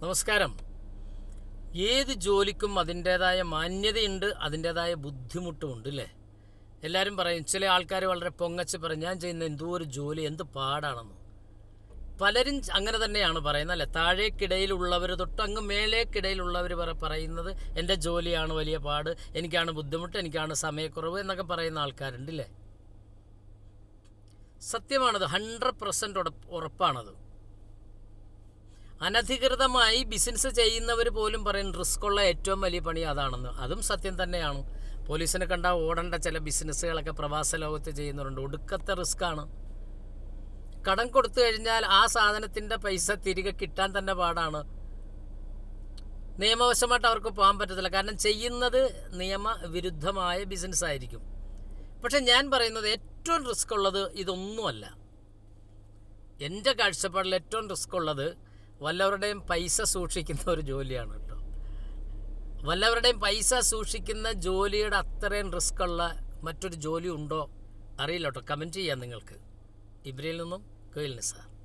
നമസ്കാരം. ഏത് ജോലിക്കും അതിന്റേതായ മാന്യതയുണ്ട് അതിന്റേതായ ബുദ്ധിമുട്ടുമുണ്ട് അല്ലേ എല്ലാവരും പറയും ചില ആൾക്കാർ വളരെ പൊങ്ങച്ച് പറയും ഞാൻ ചെയ്യുന്ന എന്തോ ഒരു ജോലി എന്ത് പാടാണെന്ന്. പലരും അങ്ങനെ തന്നെയാണ് പറയുന്നത് അല്ലേ? താഴേക്കിടയിലുള്ളവർ തൊട്ട് അങ്ങ് മേലേക്കിടയിലുള്ളവർ പറ പറയുന്നത് എന്റെ ജോലിയാണ് വലിയ പാട് എനിക്കാണ് ബുദ്ധിമുട്ട് എനിക്കാണ് സമയക്കുറവ് എന്നൊക്കെ പറയുന്ന ആൾക്കാരുണ്ട് ഇല്ലേ സത്യമാണത് ഹൺഡ്രഡ് പെർസെന്റ് ഉറപ്പാണത്. അനധികൃതമായി ബിസിനസ് ചെയ്യുന്നവർ പോലും പറയും റിസ്ക് ഉള്ള ഏറ്റവും വലിയ പണി അതാണെന്ന്. അതും സത്യം തന്നെയാണ്. പോലീസിനെ കണ്ട ഓടേണ്ട ചില ബിസിനസ്സുകളൊക്കെ പ്രവാസ ലോകത്ത് ചെയ്യുന്നവരുണ്ട്. ഒടുക്കത്തെ റിസ്ക്കാണ്. കടം കൊടുത്തു കഴിഞ്ഞാൽ ആ സാധനത്തിന്റെ പൈസ തിരികെ കിട്ടാൻ തന്നെ പാടാണ്. നിയമവശമായിട്ട് അവർക്ക് പോകാൻ പറ്റത്തില്ല. കാരണം ചെയ്യുന്നത് നിയമവിരുദ്ധമായ ബിസിനസ് ആയിരിക്കും. പക്ഷെ ഞാൻ പറയുന്നത് ഏറ്റവും റിസ്ക് ഉള്ളത് ഇതൊന്നുമല്ല. എന്റെ കാഴ്ചപ്പാടിൽ ഏറ്റവും റിസ്ക് ഉള്ളത് വല്ലവരുടെയും പൈസ സൂക്ഷിക്കുന്ന ഒരു ജോലിയാണ് കേട്ടോ. വല്ലവരുടെയും പൈസ സൂക്ഷിക്കുന്ന ജോലിയുടെ അത്രയും റിസ്ക് ഉള്ള മറ്റൊരു ജോലി ഉണ്ടോ? അറിയില്ല കേട്ടോ. കമന്റ് ചെയ്യാം നിങ്ങൾക്ക്. ഇബ്രിയിൽ നിന്നും കേൾ നിസാർ.